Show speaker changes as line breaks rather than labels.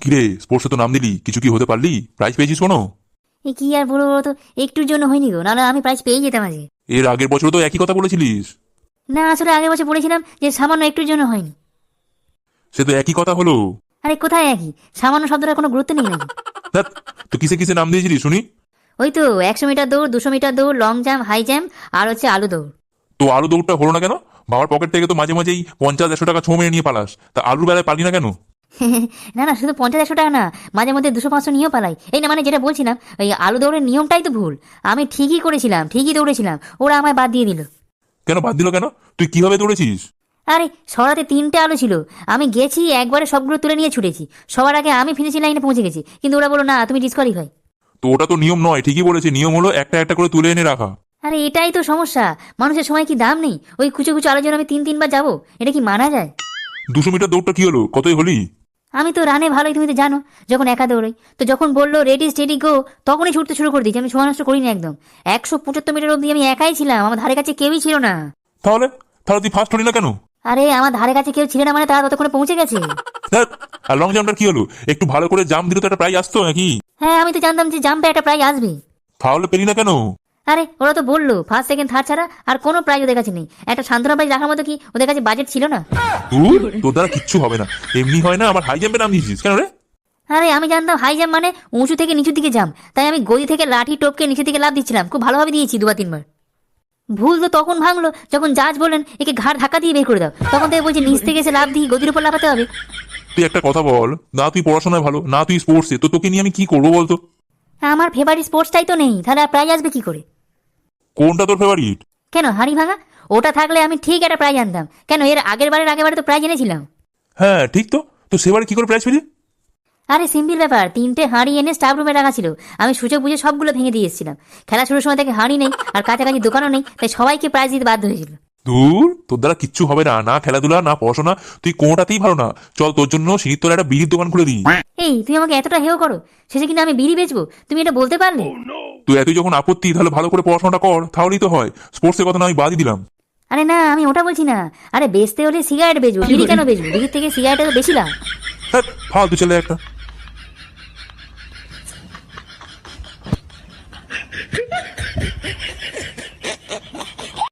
কিরে স্পোর্টসে তো নাম দিলি কিছু কি হতে পারলি? প্রাইজ পেয়েছিস কোনো?
এ কি আর বলব বলো তো একটুর জন্য হয়নি গো নাহলে আমি প্রাইজ পেয়ে যেতাম আজকে।
এর আগের বছর তো একই কথা বলেছিলিস।
না আসলে আগের বছর বলেছিলাম যে সামান্য একটুর জন্য হয়নি।
সে তো একই কথা হলো।
আরে কোথায় একই? সামান্য শব্দটার কোনো গুরুত্ব নেই নাকি?
ধ্যাৎ, তো কিসে কিসে নাম দিয়েছিলি শুনি।
ওই তো একশো মিটার দৌড় দুশো মিটার দৌড় লং জাম্প হাই জাম্প আর হচ্ছে আলু দৌড়।
তো আলু দৌড়টা হলো না কেন? বাবার পকেট থেকে তো মাঝে মাঝেই পঞ্চাশ একশো টাকা ছো মেরে নিয়ে পালাস। তা আলুর বেলায় পারলি না কেন?
না না শুধু পঞ্চাশ একশো টাকা না মাঝে মধ্যে দুশো পাঁচশো নিয়েও পালাই। এই না মানে যেটা বলছিলাম ওই আলু দৌড়ের নিয়মটাই তো ভুল। আমি ঠিকই করেছিলাম ঠিকই দৌড়েছিলাম ওরা আমায় বাদ দিয়ে দিল।
কেন বাদ দিল কেন? তুই কীভাবে দৌড়েছিস?
আরে সরাতে তিনটে আলো ছিল আমি গেছি একবারে সবগুলো তুলে নিয়ে ছুটেছি। সবার আগে আমি ফিনিশিং লাইনে পৌঁছে গেছি কিন্তু ওরা বলো না তুমি ডিসকোয়ালিফাই
তো ওটা তো নিয়ম নয় ঠিকই বলেছে নিয়ম হলো একটা একটা করে তুলে এনে রাখা।
আরে এটাই তো সমস্যা মানুষের সময় কি দাম নেই? ওই কুচো কুচো আলোর জন্য আমি তিন তিনবার যাব এটা কি মানা যায়?
দুশো মিটার দৌড়টা কি হলো? কতই হলি?
আমি তো রানে ভালোই তুমি তো জানো যখন একা দৌড়াই তো যখন বলল রেডি স্টেডি গো তখনই ছুটতে শুরু করে দিয়েছি আমি সময় নষ্ট করিনি একদম। একশো পঁচাত্তর মিটার অব্দি আমি একাই ছিলাম আমার ধারে কাছে কেউই ছিল না।
তাহলে? তাহলে তুই ফার্স্ট হলি না কেন?
আরে আমার ধারে কাছে কেউ ছিল না মানে তারা ততক্ষণে পৌঁছে গেছে।
ধ্যাৎ, আর লং জাম্পটার কি হলো? একটু ভালো করে জাম্প দিলে তো একটা প্রাইজ আসতো নাকি?
হ্যাঁ আমি তো জানতাম যে জাম্পে একটা প্রাইজ আসবে।
তাহলে পেলি না কেন?
আরে ওরা তো বলল ফার্স্ট সেকেন্ড থার্ড ছাড়া আর কোনো প্রাইজ ওদের কাছে নেই। একটা সান্ত্বনা প্রাইজ রাখার মতো কি ওদের কাছে বাজেট ছিল না?
তুই তোর দ্বারা কিচ্ছু হবে না। এমনি হয় না আমার হাই জাম্পে নাম দিয়েছিস কেন রে?
আরে আমি জানতাম হাই জাম্প মানে উঁচু থেকে নিচু দিকে জাম্প তাই আমি গদি থেকে লাঠি টপকে নিচে দিকে লাভ দিচ্ছিলাম। খুব ভালোভাবে দিয়েছি দুবার তিনবার। ভুল তো তখন ভাঙলো যখন জাজ বললেন একে ঘাড় ধাক্কা দিয়ে বের করে দাও। তখন থেকে বলছে নিচ থেকে এসে লাভ দিয়ে গদির উপর লাফাতে হবে।
তুই একটা কথা বল না তুই পড়াশোনায় ভালো না তুই স্পোর্টসে তো তোকে নিয়ে আমি কি করব বলতো?
আমার ফেভারিট স্পোর্টসটাই তো নেই তাহলে প্রাইজ আসবে কি করে?
কোনটা তোর ফেভারিট
কেন হাড়ি ভাঙা ওটা থাকলে আমি ঠিক একটা প্রাইজ আনতাম। কেন এর আগের বারের আগের বারে তো প্রাইজ এনেছিলাম।
হ্যাঁ ঠিক তো। তো সেবারে কি করে প্রাইজ পেলি?
আরে সিম্পল ব্যাপার। তিনটে হাঁড়ি এনে স্টাফ রুমে রাখা ছিল। আমি সুযোগ বুঝে সবগুলো ভেঙে দিয়েছিলাম এসেছিলাম। খেলা শুরুর সময় থেকে হাঁড়ি নেই আর কাছাকাছি দোকানও নেই তাই সবাইকে প্রাইজ দিতে বাধ্য হয়েছিল।
দূর তোর দ্বারা কিচ্ছু হবে না না খেলাধুলা না পড়াশোনা তুই কোনটাতেই ভালো না। চল তোর জন্য সিঁড়ির তোলা একটা বিড়ির দোকান খুলে দিই।
এই তুই আমাকে এতটা হেও করো? শেষে কিনা আমি বিড়ি বেচবো? তুমি এটা বলতে পারলে?
Oh, তুই এতই যখন আপত্তি তাহলে ভালো করে পড়াশোনাটা কর তাহলেই তো হয়। স্পোর্টসের কথা না আমি বাদই দিলাম।
আরে না আমি ওটা বলছি না। আরে বেচতে হলে সিগারেট বেচবো। বিড়ি কেন বেচবো? বিড়ির থেকে সিগারেটটা তো বেশি লাভ।
হ্যাঁ ফালতু ছেলে একটা।